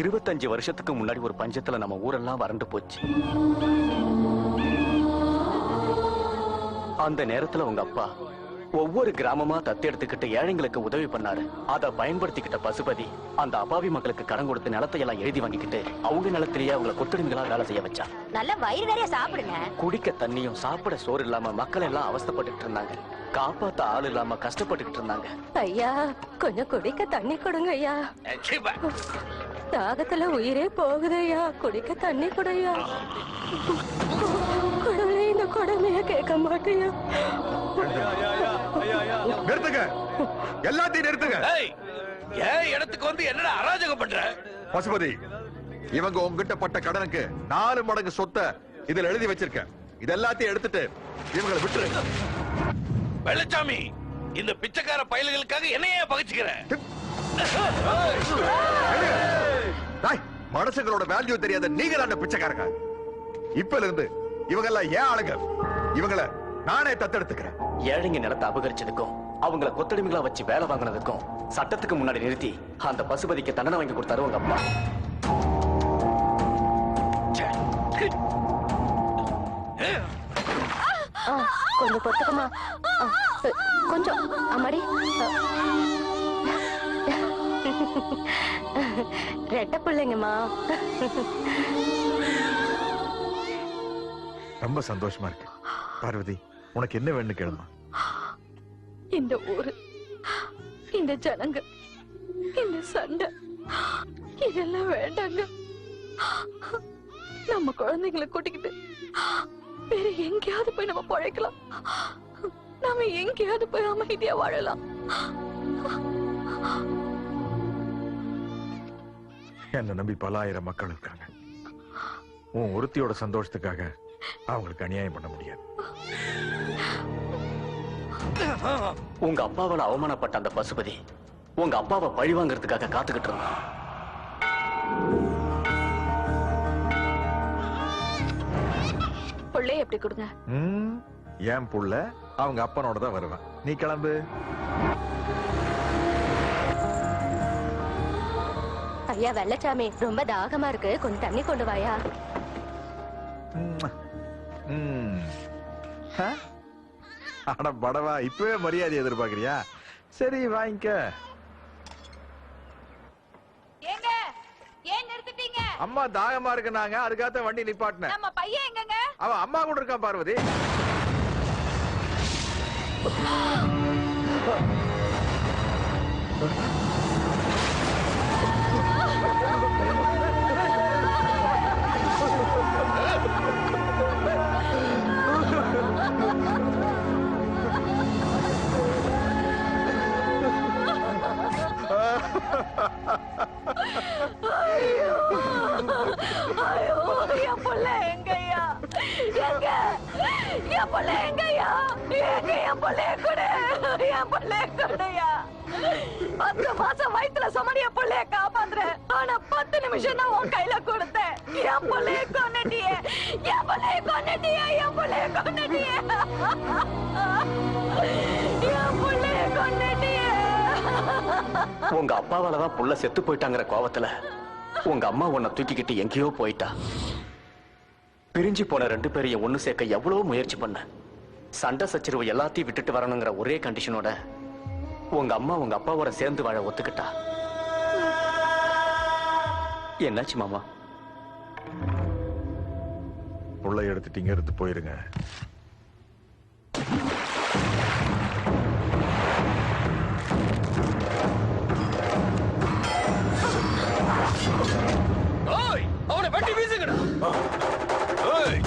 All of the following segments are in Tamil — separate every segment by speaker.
Speaker 1: இருபத்தஞ்சு வருஷத்துக்கு முன்னாடி ஒரு பஞ்சத்துல நம்ம ஊரெல்லாம் வறண்டு போச்சு. அந்த நேரத்துல உங்க அப்பா ஒவ்வொரு கிராமமா தத்தெடுத்துக்கிட்டு ஏழைங்களுக்கு உதவி பண்ணாரு. அதை பயன்படுத்திக்கிட்ட பசுபதி அந்த அப்பாவி மக்களுக்கு கடன் கொடுத்து நிலத்தை எல்லாம் எழுதி வாங்கிக்கிட்டு அவங்க நிலத்திலேயே அவங்களை கொத்தடிமைகளா வேலை செய்ய வச்சான்
Speaker 2: நல்ல வயிறு நிறைய சாப்பிடுங்க.
Speaker 1: குடிக்க தண்ணியும் சாப்பிட சோறு இல்லாம மக்கள் எல்லாம் அவஸ்தைப்பட்டுட்டு இருந்தாங்க. காப்பாத்த ஆள் இல்லாம கஷ்டப்பட்டுக்கிட்டு இருந்தாங்க.
Speaker 3: ஐயா கொஞ்சம் குடிக்க தண்ணி கொடுங்க ஐயா. தாகத்துல உயிரே போகுது ஐயா குடிக்க தண்ணி கொடுயா. கடவுளே இந்த கொடுமைய கேட்க மாட்டேயா.
Speaker 4: நிறுத்துங்க. எல்லாத்தையும் நிறுத்துங்க.
Speaker 5: ஏய் ஏன் இடத்துக்கு வந்து என்னடா அராஜகம் பண்ற?
Speaker 4: பசுபதி இவங்க உங்ககிட்ட பட்ட கடனுக்கு நாலு மடங்கு சொத்தை இதுல எழுதி வச்சிருக்க இது எல்லாத்தையும் எடுத்துட்டு இவங்களை விட்டுரு.
Speaker 5: வெள்ளச்சாமி இந்த பிச்சைக்கார பயல்களுக்காக என்னையே பகிச்சுக்கிற?
Speaker 4: டேய், மனுஷங்களோட வேல்யூ தெரியாத நீங்க தான் பிச்சைக்காரங்க. இப்பல இருந்து இவங்க எல்லாம் ஏன் ஆளுங்க? இவங்களை நானே தத்தெடுத்துக்கிறேன்.
Speaker 1: ஏழைங்க நிலத்தை அபகரிச்சதுக்கும் அவங்கள கொத்தடிமைகளா வச்சு வேலை வாங்கினதுக்கும் சட்டத்துக்கு முன்னாடி நிறுத்தி அந்த பசுபதிக்கு தண்டனை வாங்கி கொடுத்தாரு உங்க அப்பா
Speaker 3: கொஞ்சம் அ, கொஞ்சம் அம்மாடி. ரெட்ட பிள்ளைங்கம்மா.
Speaker 4: ரொம்ப சந்தோஷமா இருக்கு. பார்வதி உனக்கு என்ன வேணும்னு கேளுமா?
Speaker 3: இந்த ஊரு இந்த ஜனங்க இந்த சண்டை இதெல்லாம் வேண்டாங்க. நம்ம குழந்தைங்களை கூட்டிக்கிட்டு வேற எங்கேயாவது போய் நம்ம பழைக்கலாம். நாம எங்கேயாவது போய் அமைதியா வாழலாம்.
Speaker 4: என்ன நம்பி பல ஆயிரம் மக்கள் இருக்காங்க. உன் ஒருத்தியோட சந்தோஷத்துக்காக அவங்களுக்கு அநியாயம் பண்ண முடியாது.
Speaker 1: உங்க அப்பாவால அவமானப்பட்ட அந்த பசுபதி உங்க அப்பாவை பழி வாங்குறதுக்காக காத்துக்கிட்டு இருந்தான்.
Speaker 3: பிள்ளைய எப்படி கொடுங்க?
Speaker 4: ம், என் புள்ள அவங்க அப்பனோட தான் வருவேன். நீ கிளம்பு.
Speaker 3: ஐயா வெள்ளச்சாமி. ரொம்ப தாகமா இருக்கு. கொஞ்சம் தண்ணி கொண்டு வாயா.
Speaker 4: ம். ம். ஆ? அட படவா இப்பவே மரியாதை எதிர்பார்க்கறியா? சரி வாங்கிக்க.
Speaker 2: ஏங்க ஏன் நிறுத்திட்டீங்க?
Speaker 4: அம்மா தாகமா இருக்குனாங்க அதுக்காக வண்டி நிப்பாட்டினேன்.
Speaker 2: நம்ம பையன் எங்கங்க?
Speaker 4: அவன் அம்மா கூட இருக்கான் பார்வதி.
Speaker 3: ஐயோ Oh, my God. பத்து நிமிஷம் உன் கையில கொடுத்தேன். என் புள்ளைய கொன்னுட்டியே. என் என் என்
Speaker 1: உங்க அப்பாவாலதான் புள்ள செத்து போயிட்டாங்கிற கோவத்துல உங்க அம்மா உன்னை தூக்கிக்கிட்டு எங்கேயோ போயிட்டா. பிரிஞ்சு போன ரெண்டு பேரையும் ஒண்ணு சேர்க்க எவ்வளவு முயற்சி பண்ண. சண்டை சச்சரவு எல்லாத்தையும் விட்டுட்டு வரணுங்கிற ஒரே கண்டிஷனோட உங்க அம்மா உங்க அப்பாவோட சேர்ந்து வாழ ஒத்துக்கிட்டா. என்னாச்சு மாமா?
Speaker 4: புள்ளை எடுத்துட்டு இங்க இருந்து போயிருங்க.
Speaker 5: ஓய் அவனை வெட்டி வீசுங்கடா. ஓய்.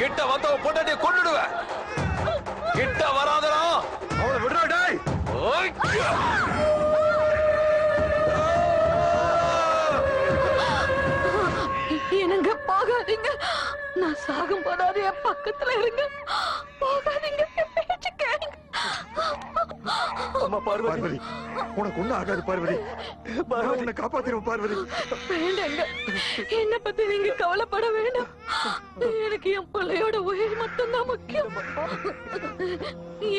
Speaker 5: கிட்ட வந்தவ பொண்டாட்டிய கொன்னுடுவேன் கிட்ட வராதடா.
Speaker 4: அவளை விடுறா டேய்.
Speaker 3: என்னங்க போகாதீங்க. நான் சாகும் போதாவது என் பக்கத்துல இருங்க. போகாதீங்க என் பேச்சு கேளுங்க.
Speaker 1: அம்மா பார்வதி
Speaker 4: உனக்கு ஒண்ணும் ஆகாது பார்வதி. உன்னை காப்பாத்திருவோம் பார்வதி.
Speaker 3: வேண்டாங்க. என்ன பத்தி நீங்க கவலைப்பட வேண்டாம். எனக்கு என் பிள்ளையோட உயிர் மட்டும்தான் முக்கியம்.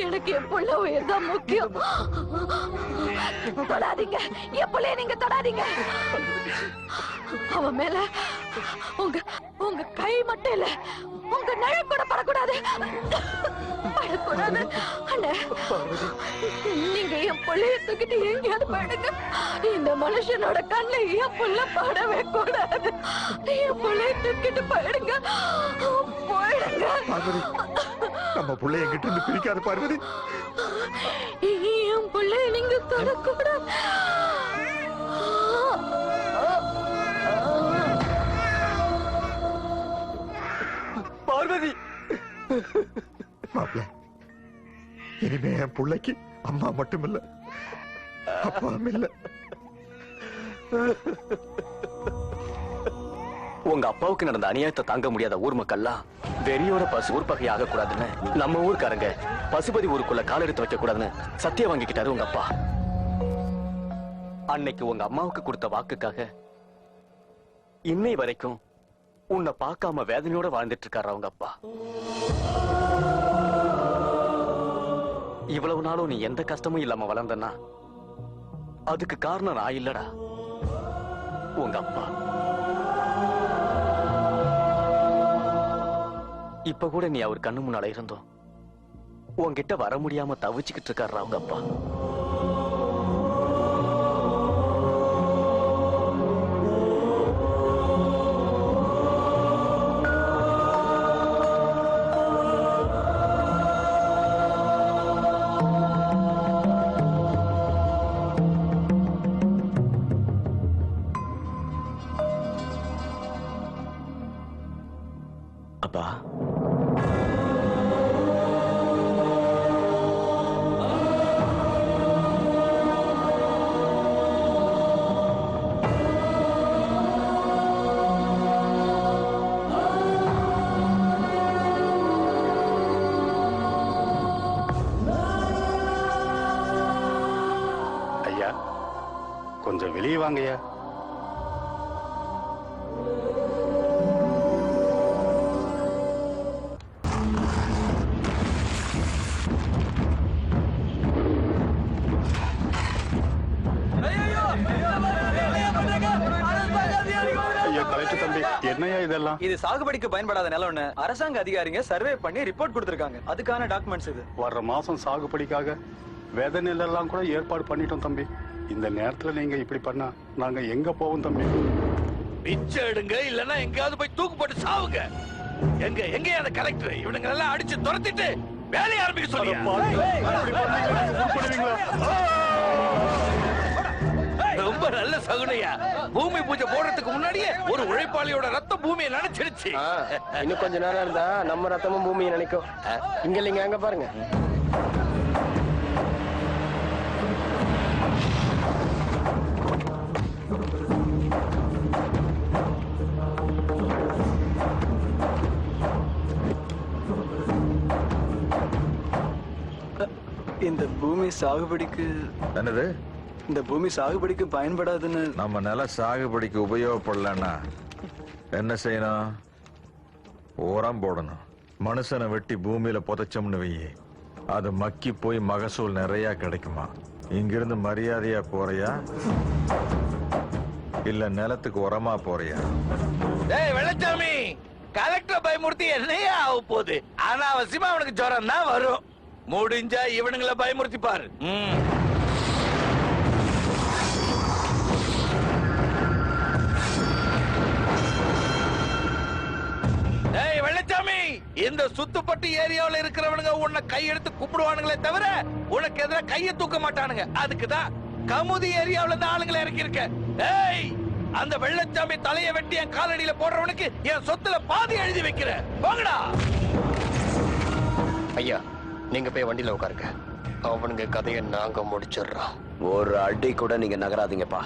Speaker 3: எனக்கு என் பிள்ளை உயிர் தான் முக்கியம். தொடாதீங்க. என் பிள்ளைய நீங்க தொடாதீங்க. அவன் மேல உங்க உங்க கை மட்டும் இல்ல. உங்க நிழல் கூட படக்கூடாது. படக்கூடாது. அண்ணே நீங்க என் பிள்ளைய தூக்கிட்டு எங்கேயாவது போயிடுங்க. இந்த மனுஷனோட கண்ணுல என் புள்ள படவே கூடாது. என் பிள்ளைய தூக்கிட்டு போயிடுங்க. போயிடுங்க.
Speaker 4: நம்ம புள்ளைய என்கிட்ட இருந்து பிரிக்காத பார்வதி.
Speaker 3: என் பிள்ளைய நீங்க தொடக்கூடாது
Speaker 1: பார்வதி
Speaker 4: மாப்ள இனிமே என் புள்ளைக்கு அம்மா மட்டும் இல்ல அப்பாவும் இல்ல.
Speaker 1: உங்க அப்பாவுக்கு நடந்த அநியாயத்தை தாங்க முடியாத ஊர் மக்கள்லாம் வெறியோட பசு ஊர்பகை ஆகக்கூடாதுன்னு நம்ம ஊர்க்காரங்க பசுபதி ஊருக்குள்ள கால் எடுத்து வைக்க கூடாதுன்னு சத்தியம் வாங்கிக்கிட்டாரு உங்க அப்பா. அன்னைக்கு உங்க அம்மாவுக்கு கொடுத்த வாக்குக்காக இன்னை வரைக்கும் உன்னை பார்க்காம வேதனையோட வாழ்ந்துட்டு இருக்காரு அவங்க அப்பா. இவ்வளவு நாளும் நீ எந்த கஷ்டமும் இல்லாம வளர்ந்தனா? அதுக்கு காரணம் நான் இல்லடா. உங்க அப்பா. இப்ப கூட நீ அவர் கண்ணு முன்னால இருந்தோம் உன்கிட்ட வர முடியாம தவிச்சுக்கிட்டு இருக்காரு அவங்க அப்பா. அப்பா.
Speaker 6: ஐயா கொஞ்சம் வெளியே வாங்கய்யா. என்னய்யா இதெல்லாம்
Speaker 7: இது சாகுபடிக்கு பயன்படாத நிலம்னு அரசாங்க அதிகாரிங்க சர்வே பண்ணி ரிப்போர்ட் கொடுத்திருக்காங்க அதுக்கான டாக்குமெண்ட்ஸ் இது
Speaker 6: வர்ற மாசம் சாகுபடிக்காக விதை நெல்லெல்லாம் கூட ஏற்பாடு பண்ணிட்டோம் தம்பி இந்த நேரத்துல நீங்க இப்படி பண்ணா நாங்க எங்க போவோம் தம்பி
Speaker 5: பிச்சை எடுங்க இல்லன்னா எங்கேயாவது போய் தூக்கு போட்டு சாவுங்க எங்க எங்க அந்த கலெக்டர் இவனுங்க எல்லாம் அடிச்சு துரத்திட்டு வேலையை ஆரம்பிக்க நல்ல சகுனையா? பூமி பூஜை போடுறதுக்கு முன்னாடியே ஒரு உழைப்பாளியோட ரத்தம் பூமியை நினைச்சிருச்சு.
Speaker 1: இன்னும் கொஞ்ச நேரம் இருந்தா நம்ம ரத்தமும் பூமியை நினைக்கும். இங்க இல்லைங்க அங்க பாருங்க.
Speaker 7: இந்த பூமி சாகுபடிக்கு
Speaker 4: என்னது?
Speaker 7: இந்த பூமி சாகுபடிக்கு பயன்படாதுன்னு.
Speaker 4: நம்ம நில சாகுபடிக்கு உபயோகப்படலன்னா என்ன செய்யணும்? உரம் போடணும். மனுஷனை வெட்டி பூமியில புதைச்சோம்னு வையி. அது மக்கி போய் மகசூல் நிறைய கிடைக்குமா? இங்கிருந்து மரியாதையா போறியா? இல்ல நிலத்துக்கு உரமா போறியா?
Speaker 5: டேய் வெள்ளச்சாமி! கலெக்டர் பயமுறுத்தி என்னையா ஆக போகுது. அனாவசியமா அவனுக்கு ஜுரம் தான் வரும். முடிஞ்சா இவனுங்கள பயமுறுத்தி பாரு. இந்த சுத்துப்பட்டு ஏரியாவுல இருக்கிறவனுங்க உன்னை கையெடுத்து கூப்பிடுவானுங்களே தவிர உனக்கு எதிராக கையை தூக்க மாட்டானுங்க. அதுக்குதான் கமுதி ஏரியாவுல இருந்து ஆளுங்களை இறக்கி இருக்க டேய் அந்த வெள்ளச்சாமி தலையை வெட்டி என் காலடியில போடுறவனுக்கு என் சொத்துல பாதி எழுதி வைக்கிற. போங்கடா.
Speaker 1: ஐயா நீங்க போய் வண்டியில உட்காருங்க. அவனுங்க கதையை நாங்க முடிச்சிடுறோம். ஒரு அடி கூட நீங்க நகராதீங்கப்பா.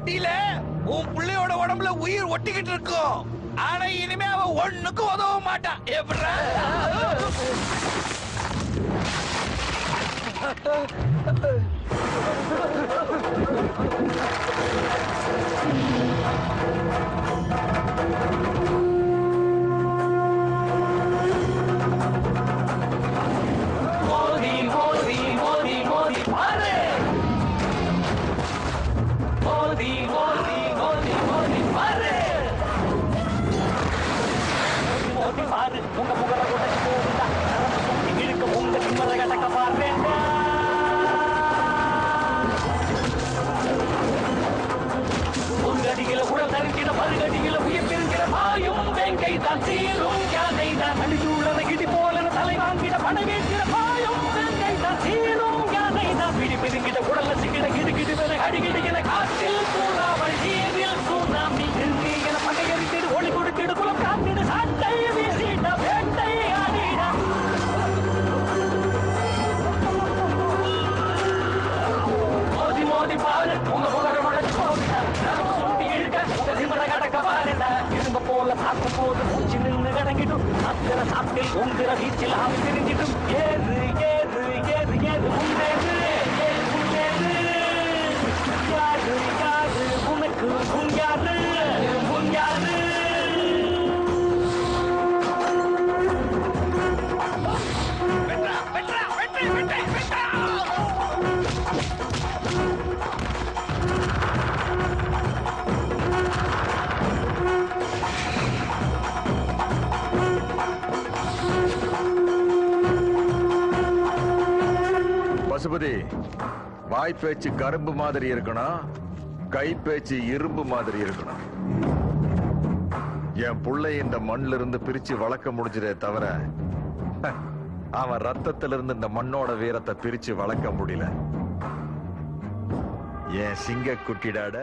Speaker 8: அடியில உன் பிள்ளையோட உடம்புல உயிர் ஒட்டிக்கிட்டு இருக்கும் ஆனா இனிமே அவன் ஒண்ணுக்கும் உதவ மாட்டான் எப்படா Ha ha ha!
Speaker 4: பசுபதி வாய் பேச்சு கரும்பு மாதிரி இருக்கணும் கை பேச்சு இரும்பு மாதிரி இருக்கணும். என் புள்ளை இந்த மண்ணில இருந்து பிரிச்சு வளர்க்க முடிஞ்சதே தவிர அவன் ரத்தத்துலேருந்து இந்த மண்ணோட வீரத்தை பிரிச்சு வளர்க்க முடியல. என் சிங்க குட்டிடாட